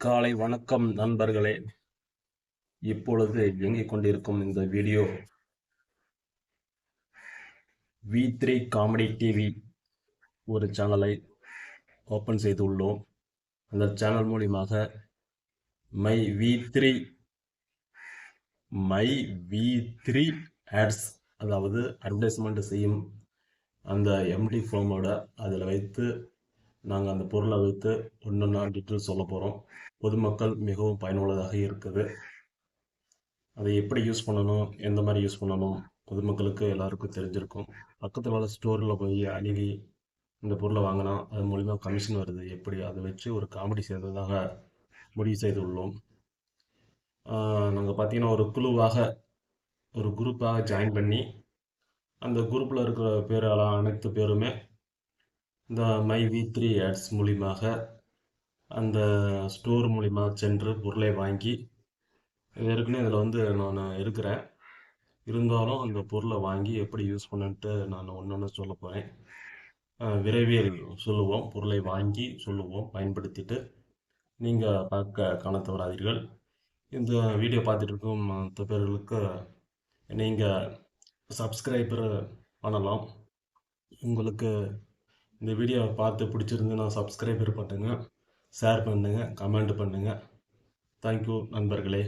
காலை வணக்கம் நண்பர்களே. இப்பொழுது இயங்கிக் கொண்டிருக்கும் இந்த video V three comedy TV ஒரு சேனலை ஓப்பன் செய்துள்ளோம். அந்த சேனல் மூலியமாக my V three my V three ads அதாவது அட்வர்டைஸ்மெண்ட் செய்யும் அந்த எம்டி ஃபார்மோட அதில் வைத்து நாங்கள் அந்த பொருளை வைத்து ஒன்றொன்னா டீட்டெயில் சொல்ல போகிறோம் பொதுமக்கள் மிகவும் பயனுள்ளதாக இருக்குது. அதை எப்படி யூஸ் பண்ணணும்? எந்த மாதிரி யூஸ் பண்ணணும்? பொதுமக்களுக்கு எல்லாருக்கும் தெரிஞ்சிருக்கும். பக்கத்தில் உள்ள ஸ்டோரில் போய் அணுகி இந்த பொருளை வாங்கினா அது மூலிமா கமிஷன் வருது. எப்படி? அதை வச்சு ஒரு காமெடி செய்ததாக முடிவு செய்துள்ளோம். நாங்கள் பார்த்தீங்கன்னா ஒரு குழுவாக ஒரு குரூப்பாக ஜாயின் பண்ணி அந்த குரூப்பில் இருக்கிற பேரெல்லாம் அனைத்து பேருமே இந்த மை வி த்ரீ ஆட்ஸ் மூலியமாக அந்த ஸ்டோர் மூலிமா சென்று பொருளை வாங்கி ஏற்கனவே இதில் வந்து நான் இருக்கிறேன். இருந்தாலும் அந்த பொருளை வாங்கி எப்படி யூஸ் பண்ணுன்ட்டு நான் ஒன்று ஒன்று சொல்ல போகிறேன். விரைவில் சொல்லுவோம் பொருளை வாங்கி சொல்லுவோம் பயன்படுத்திட்டு நீங்கள் பார்க்க காண தவறாதீர்கள் இந்த வீடியோ பார்த்துட்டு இருக்கும் மற்ற பேர்களுக்கு நீங்கள் சப்ஸ்கிரைபர் பண்ணலாம். உங்களுக்கு இந்த வீடியோவை பார்த்து பிடிச்சிருந்துன்னா சப்ஸ்கிரைபர் பண்ணுங்கள் ஷேர் பண்ணுங்கள் கமெண்ட் பண்ணுங்கள் தேங்க்யூ நண்பர்களே.